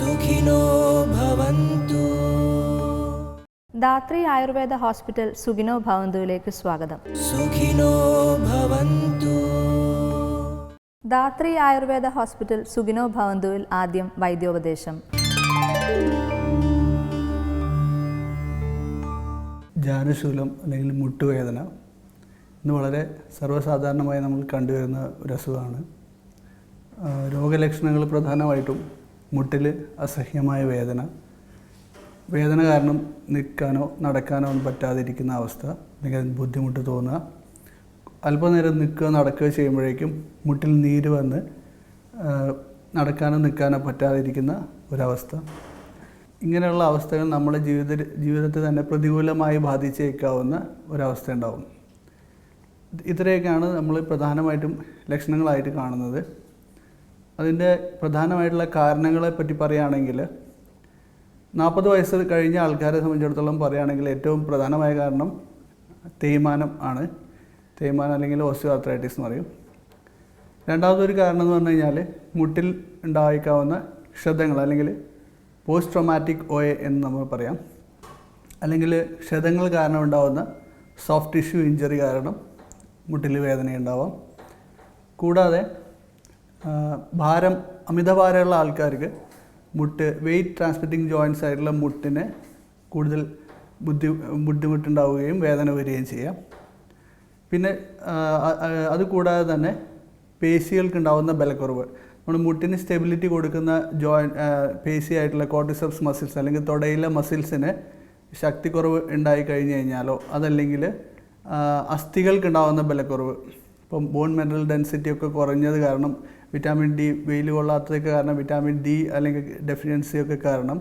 ദാത്രി ഭവന്തു. ആയുർവേദ ഹോസ്പിറ്റൽ സുഖിനോ ഭവന്തുവിലേക്ക് സ്വാഗതം. സുഖിനോ ഭവന്തു. ദാത്രി ആയുർവേദ ഹോസ്പിറ്റൽ സുഖിനോ ഭവന്തുവിൽ ആദ്യം വൈദ്യോപദേശം. ജാനശൂലം അല്ലെങ്കിൽ മുട്ടുവേദന ഇന്ന് വളരെ സർവസാധാരണമായി നമ്മൾ കണ്ടുവരുന്ന ഒരു അസുഖമാണ്. രോഗലക്ഷണങ്ങൾ പ്രധാനമായിട്ടും മുട്ടിൽ അസഹ്യമായ വേദന. വേദന കാരണം നിൽക്കാനോ നടക്കാനോ ഒന്നും പറ്റാതിരിക്കുന്ന അവസ്ഥ. അല്ലെങ്കിൽ ബുദ്ധിമുട്ട് തോന്നുക. അല്പനേരം നിൽക്കുക നടക്കുക ചെയ്യുമ്പോഴേക്കും മുട്ടിൽ നീര് വന്ന് നടക്കാനോ നിൽക്കാനോ പറ്റാതിരിക്കുന്ന ഒരവസ്ഥ. ഇങ്ങനെയുള്ള അവസ്ഥകൾ നമ്മുടെ ജീവിത ജീവിതത്തെ തന്നെ പ്രതികൂലമായി ബാധിച്ചേക്കാവുന്ന ഒരവസ്ഥ ഉണ്ടാവും ഇത്രയൊക്കെയാണ് നമ്മൾ പ്രധാനമായിട്ടും ലക്ഷണങ്ങളായിട്ട് കാണുന്നത്. അതിന്റെ പ്രധാനമായിട്ടുള്ള കാരണങ്ങളെ പറ്റി പറയുകയാണെങ്കിൽ നാൽപ്പത് വയസ്സ് കഴിഞ്ഞ ആൾക്കാരെ സംബന്ധിച്ചിടത്തോളം പറയുകയാണെങ്കിൽ ഏറ്റവും പ്രധാനമായ കാരണം തേയ്മാനം ആണ്. തേയ്മാനം അല്ലെങ്കിൽ ഓസ്റ്റിയോ ആർത്രൈറ്റിസ് എന്ന് പറയും. രണ്ടാമതൊരു കാരണം എന്ന് പറഞ്ഞു കഴിഞ്ഞാൽ മുട്ടിൽ ഉണ്ടായേക്കാവുന്ന ക്ഷതങ്ങൾ അല്ലെങ്കിൽ പോസ്റ്റ് ട്രോമാറ്റിക് ഒ എ എന്ന് നമ്മൾ പറയാം. അല്ലെങ്കിൽ ക്ഷതങ്ങൾ കാരണം ഉണ്ടാകുന്ന സോഫ്റ്റ് ടിഷ്യൂ ഇഞ്ചറി കാരണം മുട്ടിൽ വേദന ഉണ്ടാവാം കൂടാതെ ഭാരം അമിതഭാരമുള്ള ആൾക്കാർക്ക് മുട്ട് വെയിറ്റ് ട്രാൻസ്മിറ്റിംഗ് ജോയിൻസ് ആയിട്ടുള്ള മുട്ടിന് കൂടുതൽ ബുദ്ധി ബുദ്ധിമുട്ടുണ്ടാവുകയും വേദന വരികയും ചെയ്യാം. പിന്നെ ആ, അ- അ- അത് കൂടാതെ തന്നെ പേശികൾക്ക് ഉണ്ടാകുന്ന ബലക്കുറവ്. നമ്മൾ മുട്ടിന് സ്റ്റെബിലിറ്റി കൊടുക്കുന്ന ജോയിൻ പേശി ആയിട്ടുള്ള കോർട്ടിസെപ്സ് മസിൽസ് അല്ലെങ്കിൽ തുടയിലെ മസിൽസിന് ശക്തിക്കുറവ് ഉണ്ടായി കഴിഞ്ഞു കഴിഞ്ഞാലോ അതല്ലെങ്കിൽ ആ, അസ്ഥികൾക്ക് ഉണ്ടാകുന്ന ബലക്കുറവ്. ഇപ്പം ബോൺ മിനറൽ ഡെൻസിറ്റി ഒക്കെ കുറഞ്ഞത് കാരണം വിറ്റാമിൻ ഡി വെയിൽ കൊള്ളാത്തതൊക്കെ കാരണം വിറ്റാമിൻ ഡി അല്ലെങ്കിൽ ഡെഫിഷ്യൻസി ഒക്കെ കാരണം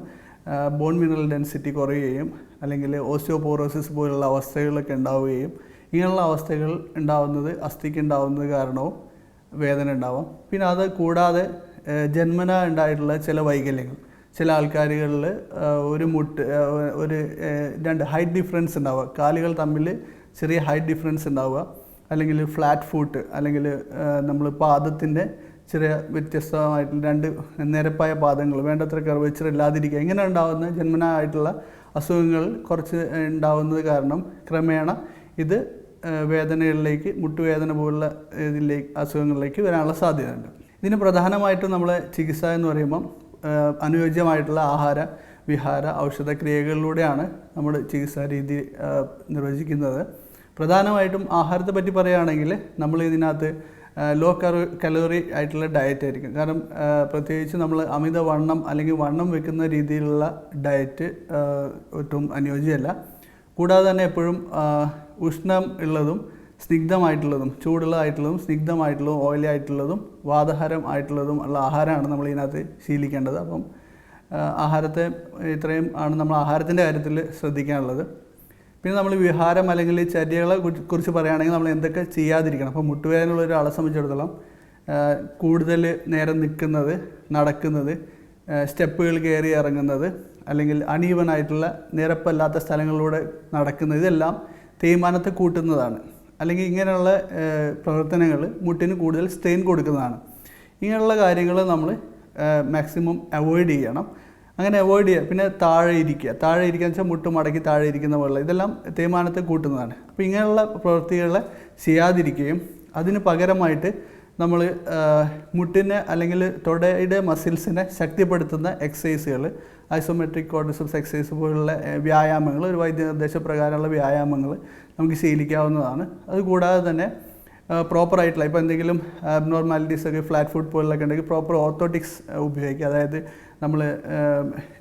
ബോൺ മിനറൽ ഡെൻസിറ്റി കുറയുകയും അല്ലെങ്കിൽ ഓസ്റ്റിയോപോറോസിസ് പോലുള്ള അവസ്ഥകളൊക്കെ ഉണ്ടാവുകയും ഇങ്ങനെയുള്ള അവസ്ഥകൾ ഉണ്ടാവുന്നത് അസ്ഥിക്ക് ഉണ്ടാവുന്നത് കാരണവും വേദന ഉണ്ടാവാം. പിന്നെ അത് കൂടാതെ ജന്മന ഉണ്ടായിട്ടുള്ള ചില വൈകല്യങ്ങൾ. ചില ആൾക്കാരുകളിൽ ഒരു മുട്ട് ഒരു രണ്ട് ഹൈറ്റ് ഡിഫറൻസ് ഉണ്ടാവുക. കാലുകൾ തമ്മിൽ ചെറിയ ഹൈറ്റ് ഡിഫറൻസ് ഉണ്ടാവുക. അല്ലെങ്കിൽ ഫ്ലാറ്റ് ഫൂട്ട് അല്ലെങ്കിൽ നമ്മൾ പാദത്തിന്റെ ചെറിയ വ്യത്യസ്തമായിട്ടുള്ള രണ്ട് നിരപ്പായ പാദങ്ങൾ വേണ്ടത്ര കർവേച്ചർ ഇല്ലാതിരിക്കുക. ഇങ്ങനെ ഉണ്ടാകുന്ന ജന്മനായിട്ടുള്ള അസുഖങ്ങൾ കുറച്ച് ഉണ്ടാവുന്നത് കാരണം ക്രമേണ ഇത് വേദനകളിലേക്ക് മുട്ടുവേദന പോലുള്ള ഇതിലേക്ക് അസുഖങ്ങളിലേക്ക് വരാനുള്ള സാധ്യതയുണ്ട്. ഇതിന് പ്രധാനമായിട്ടും നമ്മളെ ചികിത്സ എന്ന് പറയുമ്പം അനുയോജ്യമായിട്ടുള്ള ആഹാര വിഹാര ഔഷധ ക്രിയകളിലൂടെയാണ് നമ്മൾ ചികിത്സാ രീതി നിർവചിക്കുന്നത്. പ്രധാനമായിട്ടും ആഹാരത്തെ പറ്റി പറയുകയാണെങ്കിൽ നമ്മൾ ഇതിനകത്ത് ലോ കലോറി ആയിട്ടുള്ള ഡയറ്റ് ആയിരിക്കും. കാരണം പ്രത്യേകിച്ച് നമ്മൾ അമിത വണ്ണം അല്ലെങ്കിൽ വണ്ണം വെക്കുന്ന രീതിയിലുള്ള ഡയറ്റ് ഒട്ടും അനുയോജ്യമല്ല. കൂടാതെ തന്നെ എപ്പോഴും ഉഷ്ണം ഉള്ളതും സ്നിഗ്ധമായിട്ടുള്ളതും ചൂടുള്ളതായിട്ടുള്ളതും സ്നിഗ്ധമായിട്ടുള്ളതും ഓയിലി ആയിട്ടുള്ളതും വാതഹാരം ആയിട്ടുള്ളതും ഉള്ള ആഹാരമാണ് നമ്മൾ ഇതിനകത്ത് ശീലിക്കേണ്ടത്. അപ്പം ആഹാരത്തെ ഇത്രയും ആണ് നമ്മൾ ആഹാരത്തിന്റെ കാര്യത്തിൽ ശ്രദ്ധിക്കാനുള്ളത്. പിന്നെ നമ്മൾ വിഹാരം അല്ലെങ്കിൽ ചര്യകളെ കുറിച്ച് പറയുകയാണെങ്കിൽ നമ്മൾ എന്തൊക്കെ ചെയ്യാതിരിക്കണം. അപ്പോൾ മുട്ടുവേദനയുള്ള ഒരാളെ സംബന്ധിച്ചിടത്തോളം കൂടുതൽ നേരം നിൽക്കുന്നത് നടക്കുന്നത് സ്റ്റെപ്പുകൾ കയറി ഇറങ്ങുന്നത് അല്ലെങ്കിൽ അണീവനായിട്ടുള്ള നിരപ്പല്ലാത്ത സ്ഥലങ്ങളിലൂടെ നടക്കുന്നത് ഇതെല്ലാം തേയ്മാനത്തെ കൂട്ടുന്നതാണ്. അല്ലെങ്കിൽ ഇങ്ങനെയുള്ള പ്രവർത്തനങ്ങൾ മുട്ടിന് കൂടുതൽ സ്ട്രെയിൻ കൊടുക്കുന്നതാണ്. ഇങ്ങനെയുള്ള കാര്യങ്ങൾ നമ്മൾ മാക്സിമം അവോയ്ഡ് ചെയ്യണം. അങ്ങനെ അവോയ്ഡ് ചെയ്യുക. പിന്നെ താഴെ ഇരിക്കുക. താഴെ ഇരിക്കുക വെച്ചാൽ മുട്ട് മടക്കി താഴെ ഇരിക്കുന്ന പോലുള്ള ഇതെല്ലാം തേയ്മാനത്തെ കൂട്ടുന്നതാണ്. അപ്പോൾ ഇങ്ങനെയുള്ള പ്രവൃത്തികളെ ചെയ്യാതിരിക്കുകയും അതിന് പകരമായിട്ട് നമ്മൾ മുട്ടിനെ അല്ലെങ്കിൽ തൊടയുടെ മസിൽസിനെ ശക്തിപ്പെടുത്തുന്ന എക്സസൈസുകൾ ഐസോമെട്രിക് കോർഡിസംസ് എക്സസൈസ് പോലുള്ള വ്യായാമങ്ങൾ ഒരു വൈദ്യ നിർദ്ദേശപ്രകാരമുള്ള വ്യായാമങ്ങൾ നമുക്ക് ശീലിക്കാവുന്നതാണ്. അതുകൂടാതെ തന്നെ പ്രോപ്പറായിട്ടുള്ള ഇപ്പോൾ എന്തെങ്കിലും അബ്നോർമാലിറ്റീസ് ഒക്കെ ഫ്ലാറ്റ് ഫുഡ് പോലുള്ളൊക്കെ ഉണ്ടെങ്കിൽ പ്രോപ്പർ ഓർത്തോട്ടിക്സ് ഉപയോഗിക്കുക. അതായത് നമ്മൾ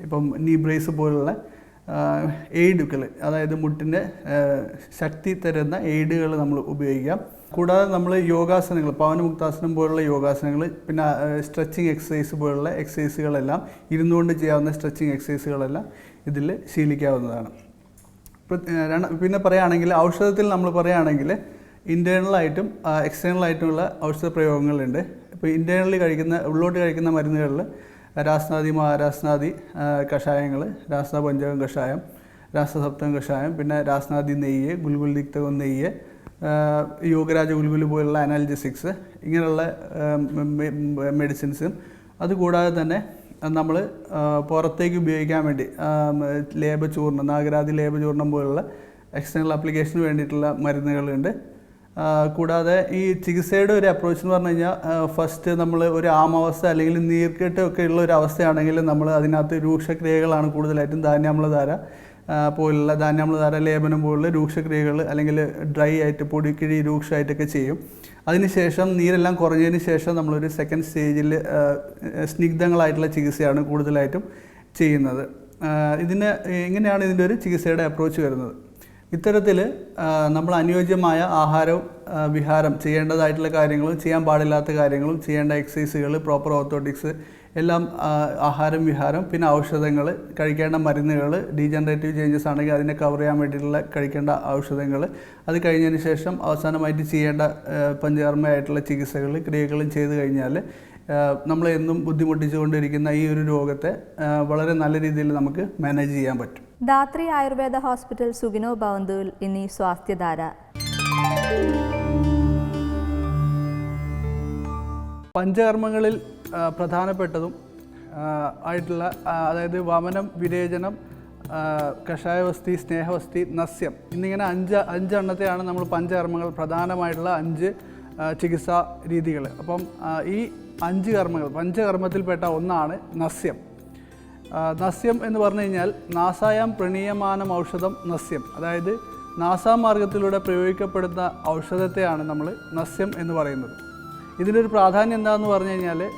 ഇപ്പം നീ ബ്രേസ് പോലുള്ള എയ്ഡുകൾ അതായത് മുട്ടിന്റെ ശക്തി തരുന്ന എയ്ഡുകൾ നമ്മൾ ഉപയോഗിക്കാം. കൂടാതെ നമ്മൾ യോഗാസനങ്ങൾ പവനമുക്താസനം പോലുള്ള യോഗാസനങ്ങൾ പിന്നെ സ്ട്രെച്ചിങ് എക്സസൈസ് പോലുള്ള എക്സസൈസുകളെല്ലാം ഇരുന്നുകൊണ്ട് ചെയ്യാവുന്ന സ്ട്രെച്ചിങ് എക്സസൈസുകളെല്ലാം ഇതിൽ ശീലിക്കാവുന്നതാണ്. പിന്നെ പറയുകയാണെങ്കിൽ ഔഷധത്തിൽ നമ്മൾ പറയുകയാണെങ്കിൽ ഇന്റേർണലായിട്ടും എക്സ്റ്റേണലായിട്ടുമുള്ള ഔഷധ പ്രയോഗങ്ങളുണ്ട് ഇപ്പോൾ ഇന്റേർണലി കഴിക്കുന്ന ഉള്ളോട്ട് കഴിക്കുന്ന മരുന്നുകളിൽ രാസ്നാദി മഹാരാസ്നാദി കഷായങ്ങൾ രാസ്ന പഞ്ചകം കഷായം രാസസപ്തം കഷായം പിന്നെ രാസ്നാദി നെയ്യ് ഗുൽഗുൽ ദിക്തകം നെയ്യ് യോഗരാജ ഗുൽഗുൽ പോലുള്ള അനാലിജിസിക്സ് ഇങ്ങനെയുള്ള മെഡിസിൻസും. അതുകൂടാതെ തന്നെ നമ്മൾ പുറത്തേക്ക് ഉപയോഗിക്കാൻ വേണ്ടി ലേബ ലേപചൂർണം നാഗരാതി ലേപചൂർണം പോലുള്ള എക്സ്റ്റേണൽ ആപ്ലിക്കേഷന് വേണ്ടിയിട്ടുള്ള മരുന്നുകളുണ്ട്. കൂടാതെ ഈ ചികിത്സയുടെ ഒരു അപ്രോച്ച് എന്ന് പറഞ്ഞു കഴിഞ്ഞാൽ ഫസ്റ്റ് നമ്മൾ ഒരു ആമാവസ്ഥ അല്ലെങ്കിൽ നീർക്കെട്ട് ഒക്കെ ഉള്ള ഒരു അവസ്ഥയാണെങ്കിൽ നമ്മൾ അതിനകത്ത് രൂക്ഷക്രിയകളാണ് കൂടുതലായിട്ടും ധാന്യാമ്ലധാര പോലുള്ള ധാന്യാമ്ലധാര ലേപനം പോലുള്ള രൂക്ഷക്രിയകൾ അല്ലെങ്കിൽ ഡ്രൈ ആയിട്ട് പൊടിക്കിഴി രൂക്ഷമായിട്ടൊക്കെ ചെയ്യും. അതിനുശേഷം നീരെല്ലാം കുറഞ്ഞതിന് ശേഷം നമ്മളൊരു സെക്കൻഡ് സ്റ്റേജിൽ സ്നിഗ്ധങ്ങളായിട്ടുള്ള ചികിത്സയാണ് കൂടുതലായിട്ടും ചെയ്യുന്നത്. ഇതിന് എങ്ങനെയാണ് ഇതിന്റെ ഒരു ചികിത്സയുടെ അപ്രോച്ച് വരുന്നത്? ഇത്തരത്തിൽ നമ്മൾ അനുയോജ്യമായ ആഹാരവും വിഹാരം ചെയ്യേണ്ടതായിട്ടുള്ള കാര്യങ്ങളും ചെയ്യാൻ പാടില്ലാത്ത കാര്യങ്ങളും ചെയ്യേണ്ട എക്സസൈസുകൾ പ്രോപ്പർ ഓർത്തോട്ടിക്സ് എല്ലാം ആഹാരം വിഹാരം പിന്നെ ഔഷധങ്ങൾ കഴിക്കേണ്ട മരുന്നുകൾ ഡീജനറേറ്റീവ് ചേഞ്ചസ് ആണെങ്കിൽ അതിനെ കവർ ചെയ്യാൻ വേണ്ടിയിട്ടുള്ള കഴിക്കേണ്ട ഔഷധങ്ങൾ അത് കഴിഞ്ഞതിന് ശേഷം അവസാനമായിട്ട് ചെയ്യേണ്ട പഞ്ചകർമ്മയായിട്ടുള്ള ചികിത്സകൾ ക്രിയകളും ചെയ്തു കഴിഞ്ഞാൽ നമ്മൾ എന്നും ബുദ്ധിമുട്ടിച്ചുകൊണ്ടിരിക്കുന്ന ഈ ഒരു രോഗത്തെ വളരെ നല്ല രീതിയിൽ നമുക്ക് മാനേജ് ചെയ്യാൻ പറ്റും. ധാത്രി ആയുർവേദ ഹോസ്പിറ്റൽ സുഗിനോ ഭവന്തുവിൽ ഇനി സ്വാസ്ഥ്യധാര. പഞ്ചകർമ്മങ്ങളിൽ പ്രധാനപ്പെട്ടതും ആയിട്ടുള്ള അതായത് വമനം വിരേചനം കഷായവസ്തി സ്നേഹവസ്തി നസ്യം എന്നിങ്ങനെ അഞ്ച് അഞ്ചെണ്ണത്തെയാണ് നമ്മൾ പഞ്ചകർമ്മങ്ങൾ പ്രധാനമായിട്ടുള്ള അഞ്ച് ചികിത്സാ രീതികൾ അപ്പം ഈ അഞ്ച് കർമ്മങ്ങൾ പഞ്ചകർമ്മത്തിൽപ്പെട്ട ഒന്നാണ് നസ്യം. നസ്യം എന്ന് പറഞ്ഞു കഴിഞ്ഞാൽ നാസായാം പ്രണീയമാനം ഔഷധം നസ്യം. അതായത് നാസാമാർഗത്തിലൂടെ പ്രയോഗിക്കപ്പെടുന്ന ഔഷധത്തെയാണ് നമ്മൾ നസ്യം എന്ന് പറയുന്നത്. ഇതിനൊരു പ്രാധാന്യം എന്താണെന്ന് പറഞ്ഞു കഴിഞ്ഞാൽ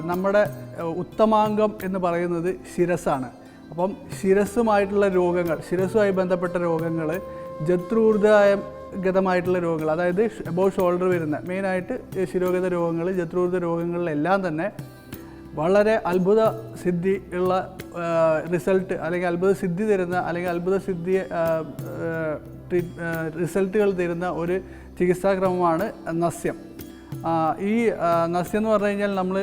നമ്മുടെ ഉത്തമാംഗം എന്ന് പറയുന്നത് ശിരസാണ്. അപ്പം ശിരസ്സുമായിട്ടുള്ള രോഗങ്ങൾ ശിരസ്സുമായി ബന്ധപ്പെട്ട രോഗങ്ങൾ ജത്രൂർജായഗതമായിട്ടുള്ള രോഗങ്ങൾ അതായത് എബോ ഷോൾഡർ വരുന്ന മെയിനായിട്ട് ശിരോഗത രോഗങ്ങൾ ജത്രൂർജ രോഗങ്ങളിലെല്ലാം തന്നെ വളരെ അത്ഭുത സിദ്ധി ഉള്ള റിസൾട്ട് അല്ലെങ്കിൽ അത്ഭുത സിദ്ധി തരുന്ന അല്ലെങ്കിൽ അത്ഭുത സിദ്ധി റിസൾട്ടുകൾ തരുന്ന ഒരു ചികിത്സാക്രമമാണ് നസ്യം. ഈ നസ്യം എന്ന് പറഞ്ഞു കഴിഞ്ഞാൽ നമ്മൾ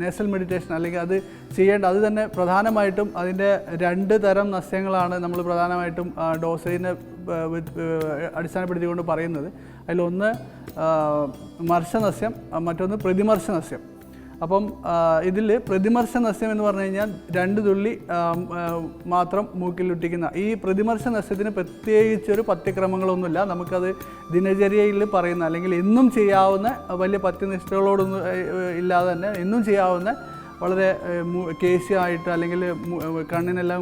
നേസൽ മെഡിറ്റേഷൻ അല്ലെങ്കിൽ അത് ചെയ്യേണ്ട അത് തന്നെ പ്രധാനമായിട്ടും അതിന്റെ രണ്ട് തരം നസ്യങ്ങളാണ് നമ്മൾ പ്രധാനമായിട്ടും ഡോസേജിനെ അടിസ്ഥാനപ്പെടുത്തിക്കൊണ്ട് പറയുന്നത്. അതിലൊന്ന് മർശനസ്യം മറ്റൊന്ന് പ്രതിമർശ നസ്യം അപ്പം ഇതിൽ പ്രതിമർശ നസ്യം എന്ന് പറഞ്ഞു കഴിഞ്ഞാൽ രണ്ട് തുള്ളി മാത്രം മൂക്കിലൊട്ടിക്കുന്ന ഈ പ്രതിമർശ നസ്യത്തിന് പ്രത്യേകിച്ചൊരു പത്യക്രമങ്ങളൊന്നുമില്ല നമുക്കത് ദിനചര്യയിൽ പറയുന്ന അല്ലെങ്കിൽ എന്നും ചെയ്യാവുന്ന വലിയ ഏ, ഇല്ലാതെ തന്നെ എന്നും ചെയ്യാവുന്ന വളരെ കേസിയായിട്ട് അല്ലെങ്കിൽ കണ്ണിനെല്ലാം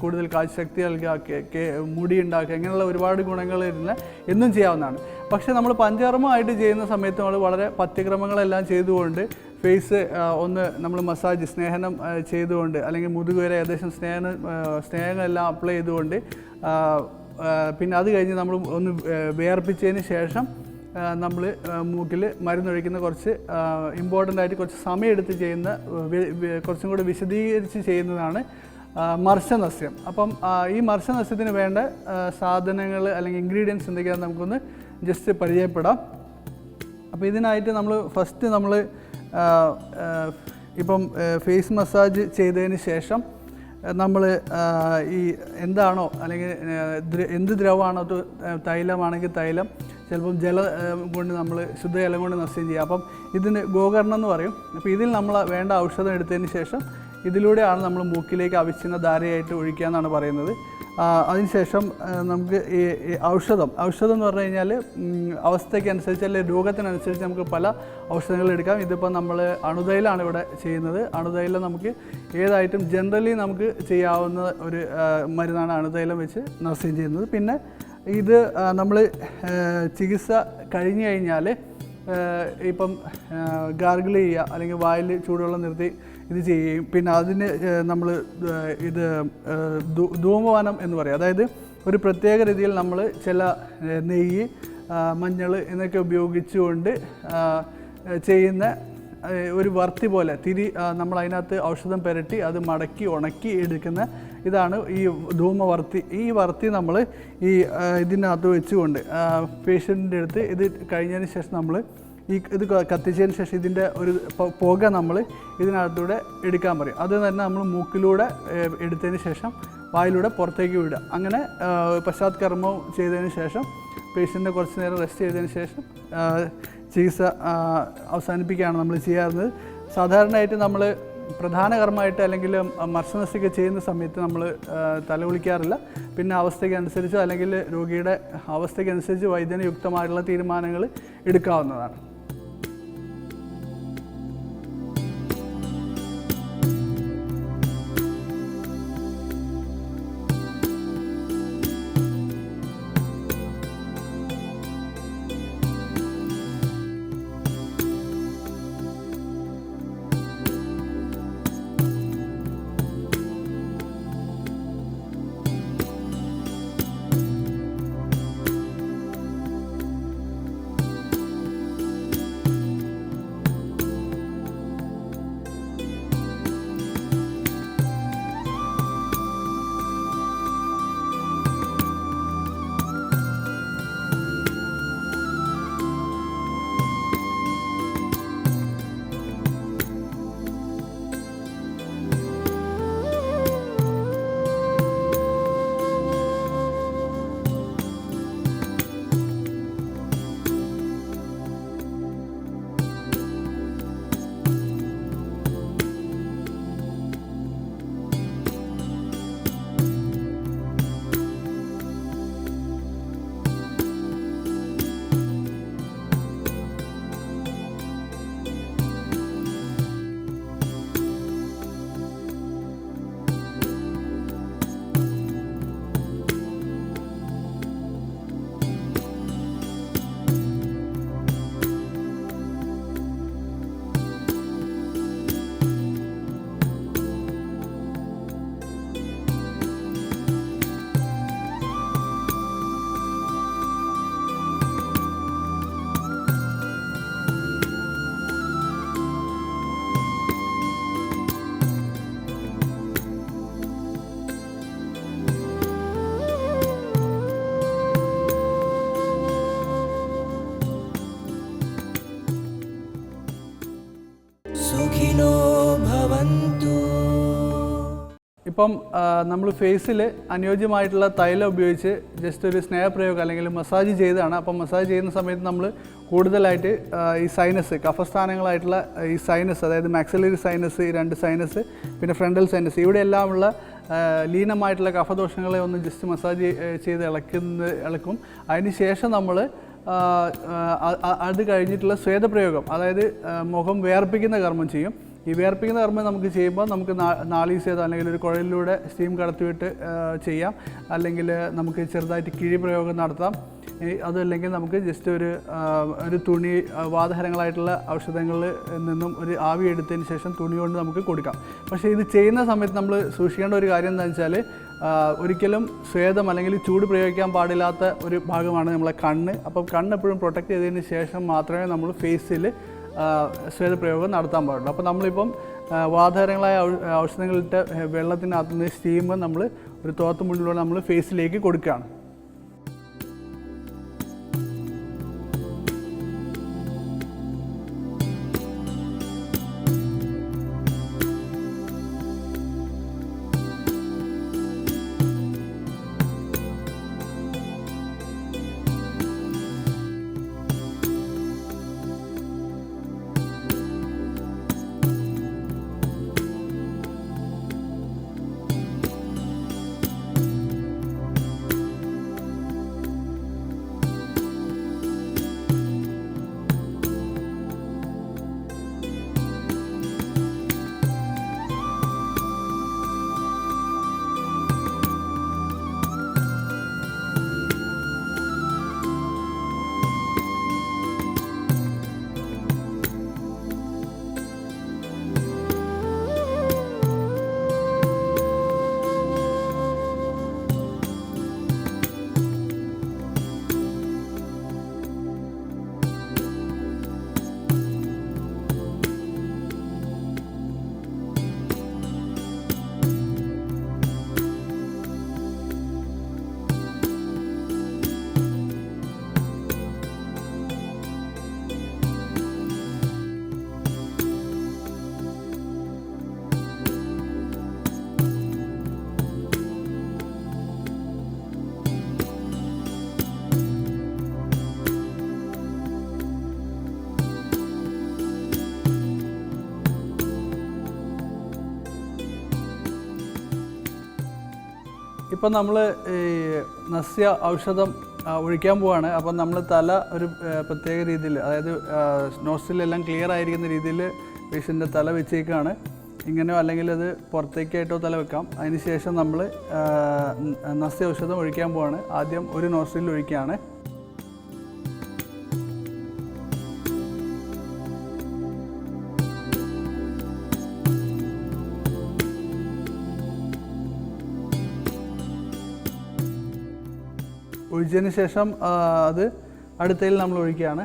കൂടുതൽ കാഴ്ചശക്തി നൽകുക മുടി ഉണ്ടാക്കുക ഇങ്ങനെയുള്ള ഒരുപാട് ഗുണങ്ങൾ ഇരുന്ന് എന്നും ചെയ്യാവുന്നതാണ്. പക്ഷേ നമ്മൾ പഞ്ചകർമ്മമായിട്ട് ചെയ്യുന്ന സമയത്ത് നമ്മൾ വളരെ പത്യക്രമങ്ങളെല്ലാം ചെയ്തുകൊണ്ട് ഫേസ് ഒന്ന് നമ്മൾ മസാജ് സ്നേഹനം ചെയ്തുകൊണ്ട് അല്ലെങ്കിൽ മുതുക് വരെ ഏകദേശം സ്നേഹനം സ്നേഹങ്ങളെല്ലാം അപ്ലൈ ചെയ്തുകൊണ്ട് പിന്നെ അത് കഴിഞ്ഞ് നമ്മൾ ഒന്ന് വേർപ്പിച്ചതിന് ശേഷം നമ്മൾ മൂക്കിൽ മരുന്നൊഴിക്കുന്ന കുറച്ച് ഇമ്പോർട്ടന്റ് ആയിട്ട് കുറച്ച് സമയമെടുത്ത് ചെയ്യുന്ന കുറച്ചും കൂടി വിശദീകരിച്ച് ചെയ്യുന്നതാണ് മർശനസ്യം. അപ്പം ഈ മർശനസ്യത്തിന് വേണ്ട സാധനങ്ങൾ അല്ലെങ്കിൽ ഇൻഗ്രീഡിയൻസ് എന്തൊക്കെയാണെന്ന് നമുക്കൊന്ന് ജസ്റ്റ് പരിചയപ്പെടാം. അപ്പോൾ ഇതിനായിട്ട് നമ്മൾ ഫസ്റ്റ് നമ്മൾ ഇപ്പം ഫേസ് മസാജ് ചെയ്തതിന് ശേഷം നമ്മൾ ഈ എന്താണോ അല്ലെങ്കിൽ എന്ത് ദ്രവമാണോ തൈലമാണെങ്കിൽ തൈലം ചിലപ്പം ജല കൊണ്ട് നമ്മൾ ശുദ്ധജലം കൊണ്ട് നസ്യം ചെയ്യുക അപ്പം ഇതിന് ഗോകർണം എന്ന് പറയും. അപ്പോൾ ഇതിൽ നമ്മൾ വേണ്ട ഔഷധം എടുത്തതിന് ശേഷം ഇതിലൂടെയാണ് നമ്മൾ മൂക്കിലേക്ക് അവിച്ഛിന്ന ധാരയായിട്ട് ഒഴിക്കുക എന്നാണ് പറയുന്നത്. അതിനുശേഷം നമുക്ക് ഈ ഔഷധം. ഔഷധം എന്ന് പറഞ്ഞു കഴിഞ്ഞാൽ അവസ്ഥയ്ക്കനുസരിച്ച് അല്ലെങ്കിൽ രോഗത്തിനനുസരിച്ച് നമുക്ക് പല ഔഷധങ്ങൾ എടുക്കാം. ഇതിപ്പോൾ നമ്മൾ അണുതൈലാണ് ഇവിടെ ചെയ്യുന്നത്. അണുതൈലം നമുക്ക് ഏതായിട്ടും ജനറലി നമുക്ക് ചെയ്യാവുന്ന ഒരു മരുന്നാണ് അണുതൈലം വെച്ച് നർസിംഗ് ചെയ്യുന്നത്. പിന്നെ ഇത് നമ്മൾ ചികിത്സ കഴിഞ്ഞു കഴിഞ്ഞാൽ ഇപ്പം ഗാർഗിൾ ചെയ്യുക അല്ലെങ്കിൽ വായിൽ ചൂടുവെള്ളം നിർത്തി ഇത് ചെയ്യുകയും പിന്നെ അതിന് നമ്മൾ ഇത് ധൂമവാനം എന്ന് പറയും. അതായത് ഒരു പ്രത്യേക രീതിയിൽ നമ്മൾ ചില നെയ്യ് മഞ്ഞൾ എന്നൊക്കെ ഉപയോഗിച്ചുകൊണ്ട് ചെയ്യുന്ന ഒരു വർത്തി പോലെ തിരി നമ്മൾ അതിനകത്ത് ഔഷധം പുരട്ടി അത് മടക്കി ഉണക്കി എടുക്കുന്ന ഇതാണ് ഈ ധൂമവർത്തി. ഈ വർത്തി നമ്മൾ ഈ ഇതിനകത്ത് വെച്ചുകൊണ്ട് പേഷ്യന്റിന്റെ അടുത്ത് ഇത് കഴിഞ്ഞതിന് ശേഷം നമ്മൾ ഈ ഇത് കത്തിച്ചതിന് ശേഷം ഇതിന്റെ ഒരു പുക നമ്മൾ ഇതിനകത്തൂടെ എടുക്കാൻ പറയും. അത് തന്നെ നമ്മൾ മൂക്കിലൂടെ എടുത്തതിന് ശേഷം വായിലൂടെ പുറത്തേക്ക് വിടുക. അങ്ങനെ ആ, ചെയ്തതിന് ശേഷം പേഷ്യന്റിനെ കുറച്ച് നേരം റെസ്റ്റ് ചെയ്തതിന് ശേഷം ചികിത്സ അവസാനിപ്പിക്കുകയാണ് നമ്മൾ ചെയ്യാറുള്ളത്. സാധാരണയായിട്ട് നമ്മൾ പ്രധാന കർമ്മമായിട്ട് അല്ലെങ്കിൽ മർശനസ്യൊക്കെ ചെയ്യുന്ന സമയത്ത് നമ്മൾ തല കുളിക്കാറില്ല. പിന്നെ അവസ്ഥയ്ക്ക് അനുസരിച്ച് അല്ലെങ്കിൽ രോഗിയുടെ അവസ്ഥയ്ക്കനുസരിച്ച് വൈദ്യനയുക്തമായിട്ടുള്ള തീരുമാനങ്ങൾ എടുക്കാവുന്നതാണ്. ഇപ്പം നമ്മൾ ഫേസിൽ അനുയോജ്യമായിട്ടുള്ള തൈലം ഉപയോഗിച്ച് ജസ്റ്റ് ഒരു സ്നേഹപ്രയോഗം അല്ലെങ്കിൽ മസാജ് ചെയ്താണ്. അപ്പം മസാജ് ചെയ്യുന്ന സമയത്ത് നമ്മൾ കൂടുതലായിട്ട് ഈ സൈനസ് കഫസ്ഥാനങ്ങളായിട്ടുള്ള ഈ സൈനസ് അതായത് മാക്സിലറി സൈനസ് ഈ രണ്ട് സൈനസ് പിന്നെ ഫ്രണ്ടൽ സൈനസ് ഇവിടെയെല്ലാമുള്ള ലീനമായിട്ടുള്ള കഫദോഷങ്ങളെ ഒന്ന് ജസ്റ്റ് മസാജ് ചെയ്ത് ഇളക്കുന്ന ഇളക്കും. അതിന് ശേഷം നമ്മൾ അത് കഴിഞ്ഞിട്ടുള്ള സ്വേദപ്രയോഗം അതായത് മുഖം വേർപ്പിക്കുന്ന കർമ്മം ചെയ്യും. ഈ വിയർപ്പിക്കുന്ന കർമ്മം നമുക്ക് ചെയ്യുമ്പോൾ നമുക്ക് നാളീസേതോ അല്ലെങ്കിൽ ഒരു കുഴലിലൂടെ സ്റ്റീം കടത്തിവിട്ട് ചെയ്യാം. അല്ലെങ്കിൽ നമുക്ക് ചെറുതായിട്ട് കിഴി പ്രയോഗം നടത്താം. അതല്ലെങ്കിൽ നമുക്ക് ജസ്റ്റ് ഒരു ഒരു തുണി വാതഹരങ്ങളായിട്ടുള്ള ഔഷധങ്ങളിൽ നിന്നും ഒരു ആവി എടുത്തതിന് ശേഷം തുണി കൊണ്ട് നമുക്ക് കൊടുക്കാം. പക്ഷേ ഇത് ചെയ്യുന്ന സമയത്ത് നമ്മൾ സൂക്ഷിക്കേണ്ട ഒരു കാര്യം എന്താണെന്ന് വെച്ചാൽ ഒരിക്കലും സ്വേദം അല്ലെങ്കിൽ ചൂട് പ്രയോഗിക്കാൻ പാടില്ലാത്ത ഒരു ഭാഗമാണ് നമ്മളെ കണ്ണ്. അപ്പം കണ്ണ് എപ്പോഴും പ്രൊട്ടക്റ്റ് ചെയ്തതിന് ശേഷം മാത്രമേ നമ്മൾ ഫേസിൽ സ്വേദപ്രയോഗം നടത്താൻ പാടുള്ളൂ. അപ്പോൾ നമ്മളിപ്പം വാതകരങ്ങളായ ഔഷധങ്ങളിട്ട് വെള്ളത്തിനകത്ത് നിന്ന് സ്റ്റീം നമ്മൾ ഒരു തോത്തുമുള്ളിലൂടെ നമ്മൾ ഫേസിലേക്ക് കൊടുക്കുകയാണ്. ഇപ്പം നമ്മൾ ഈ നസ്യ ഔഷധം ഒഴിക്കാൻ പോവാണ്. അപ്പം നമ്മൾ തല ഒരു പ്രത്യേക രീതിയിൽ അതായത് നോസ്റ്റിലെല്ലാം ക്ലിയർ ആയിരിക്കുന്ന രീതിയിൽ പേഷ്യന്റെ തല വെച്ചേക്കാണ്. ഇങ്ങനെയോ അല്ലെങ്കിൽ അത് പുറത്തേക്കായിട്ടോ തല വെക്കാം. അതിന് ശേഷം നമ്മൾ നസ്യ ഔഷധം ഒഴിക്കാൻ പോവാണ്. ആദ്യം ഒരു നോസ്റ്റിൽ ഒഴിക്കുകയാണ്. ഒഴിച്ചതിന് ശേഷം അത് അടുത്തതിൽ നമ്മൾ ഒഴിക്കുകയാണ്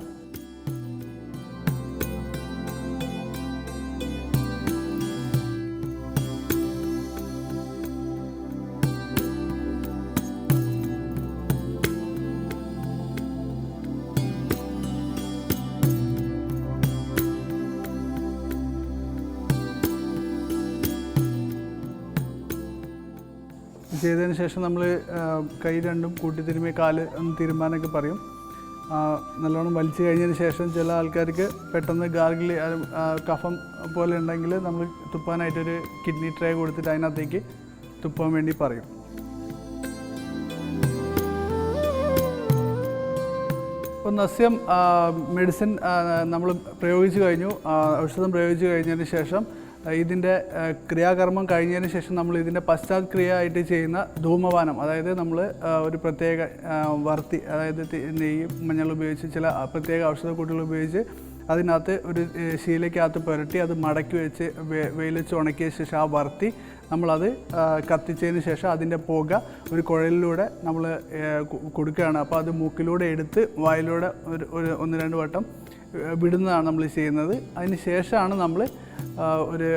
ചെയ്തതിന് ശേഷം നമ്മൾ കൈ രണ്ടും കൂട്ടി തിരുമ്മി കാൽ ഒന്ന് തീരുമാനമൊക്കെ പറയും. നല്ലോണം വലിച്ചു കഴിഞ്ഞതിന് ശേഷം ചില ആൾക്കാർക്ക് പെട്ടെന്ന് ഗാർഗിൾ കഫം പോലെ ഉണ്ടെങ്കിൽ നമ്മൾ തുപ്പാനായിട്ടൊരു കിഡ്നി ട്രേ കൊടുത്തിട്ട് അതിനകത്തേക്ക് തുപ്പാൻ വേണ്ടി പറയും. ഇപ്പോൾ നസ്യം മെഡിസിൻ നമ്മൾ പ്രയോഗിച്ചു കഴിഞ്ഞു. ഔഷധം പ്രയോഗിച്ചു കഴിഞ്ഞതിന് ശേഷം ഇതിന്റെ ക്രിയാകർമ്മം കഴിഞ്ഞതിന് ശേഷം നമ്മൾ ഇതിന്റെ പശ്ചാത്ക്രിയ ആയിട്ട് ചെയ്യുന്ന ധൂമപാനം അതായത് നമ്മൾ ഒരു പ്രത്യേക വർത്തി അതായത് നെയ്യ് മഞ്ഞൾ ഉപയോഗിച്ച് ചില പ്രത്യേക ഔഷധക്കൂട്ടുകൾ ഉപയോഗിച്ച് അതിനകത്ത് ഒരു ശീലയ്ക്കകത്ത് പുരട്ടി അത് മടക്കി വെച്ച് വെയിലിച്ച് ഉണക്കിയ ശേഷം ആ വർത്തി നമ്മളത് കത്തിച്ചതിന് ശേഷം അതിന്റെ പുക ഒരു കുഴലിലൂടെ നമ്മൾ കൊടുക്കുകയാണ്. അപ്പോൾ അത് മൂക്കിലൂടെ എടുത്ത് വായിലൂടെ ഒരു ഒന്ന് രണ്ട് വട്ടം വിടുന്നതാണ് നമ്മൾ ചെയ്യുന്നത്. അതിന് ശേഷമാണ് നമ്മൾ ഒരു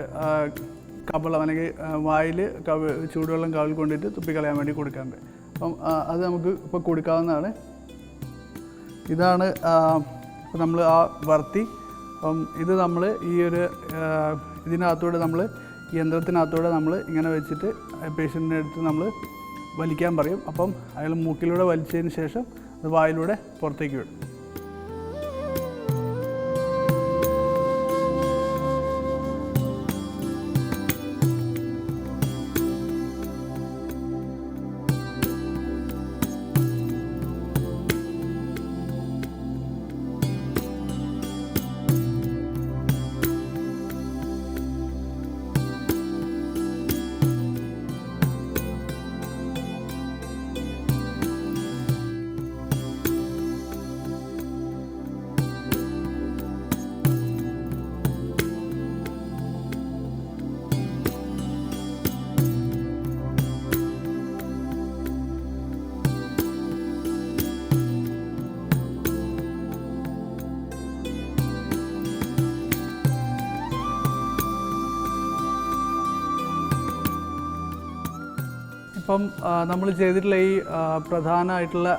കപളം അല്ലെങ്കിൽ വായിൽ കവ ചൂടുവെള്ളം കവിൽ കൊണ്ടിട്ട് തുപ്പിക്കളയാൻ വേണ്ടി കൊടുക്കാറുണ്ട് അപ്പം അത് നമുക്ക് ഇപ്പോൾ കൊടുക്കാവുന്നതാണ്. ഇതാണ് നമ്മൾ ആ വർത്തി അപ്പം ഇത് നമ്മൾ ഈ ഒരു ഇതിനകത്തൂടെ നമ്മൾ യന്ത്രത്തിനകത്തൂടെ നമ്മൾ ഇങ്ങനെ വെച്ചിട്ട് പേഷ്യന്റിന്റെ അടുത്ത് നമ്മൾ വലിക്കാൻ പറയും. അപ്പം അയാൾ മൂക്കിലൂടെ വലിച്ചതിന് ശേഷം അത് വായിലൂടെ പുറത്തേക്ക് വിടും. ഇപ്പം നമ്മൾ ചെയ്തിട്ടുള്ള ഈ പ്രധാനമായിട്ടുള്ള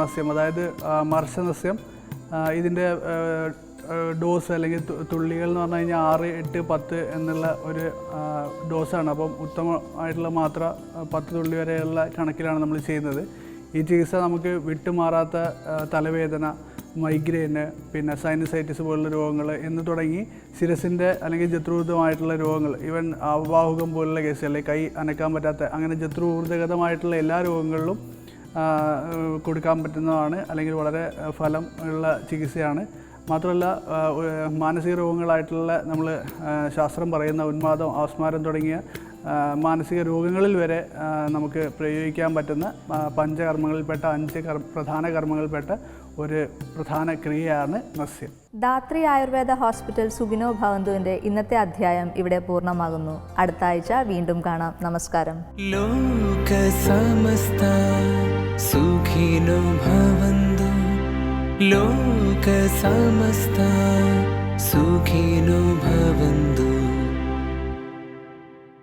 നസ്യം അതായത് മർശ നസ്യം ഇതിന്റെ ഡോസ് അല്ലെങ്കിൽ തുള്ളികൾ എന്ന് പറഞ്ഞു കഴിഞ്ഞാൽ ആറ് എട്ട് പത്ത് എന്നുള്ള ഒരു ഡോസാണ്. അപ്പം ഉത്തമമായിട്ടുള്ള മാത്ര പത്ത് തുള്ളി വരെയുള്ള കണക്കിലാണ് നമ്മൾ ചെയ്യുന്നത്. ഈ ചികിത്സ നമുക്ക് വിട്ടുമാറാത്ത തലവേദന മൈഗ്രെയിന് പിന്നെ സൈനസൈറ്റിസ് പോലുള്ള രോഗങ്ങൾ എന്ന് തുടങ്ങി ശിരസിന്റെ അല്ലെങ്കിൽ ജത്രൂർദ്ധമായിട്ടുള്ള രോഗങ്ങൾ ഈവൻ അവാഹുകം പോലുള്ള കേസ് അല്ലെങ്കിൽ കൈ അനക്കാൻ പറ്റാത്ത അങ്ങനെ ജത്രൂർദ്ധഗതമായിട്ടുള്ള എല്ലാ രോഗങ്ങളിലും കൊടുക്കാൻ പറ്റുന്നതാണ് അല്ലെങ്കിൽ വളരെ ഫലം ഉള്ള ചികിത്സയാണ്. മാത്രമല്ല മാനസിക രോഗങ്ങളായിട്ടുള്ള നമ്മൾ ശാസ്ത്രം പറയുന്ന ഉന്മാദം ആസ്മാരം തുടങ്ങിയ മാനസിക രോഗങ്ങളിൽ വരെ നമുക്ക് പ്രയോഗിക്കാൻ പറ്റുന്ന പഞ്ചകർമ്മങ്ങളിൽപ്പെട്ട അഞ്ച് പ്രധാന കർമ്മങ്ങളിൽപ്പെട്ട ഒരു പ്രധാന ക്രിയയാണ് നസ്യം ദാത്രി ആയുർവേദ ഹോസ്പിറ്റൽ സുഗിനോ ഭവന്തുവിന്റെ ഇന്നത്തെ അധ്യായം ഇവിടെ പൂർണമാകുന്നു. അടുത്ത ആഴ്ച വീണ്ടും കാണാം. നമസ്കാരം. ലോക സമസ്ത സുഖിനോ ഭവന്തു. ലോക സമസ്ത സുഖിനോ ഭവന്തു.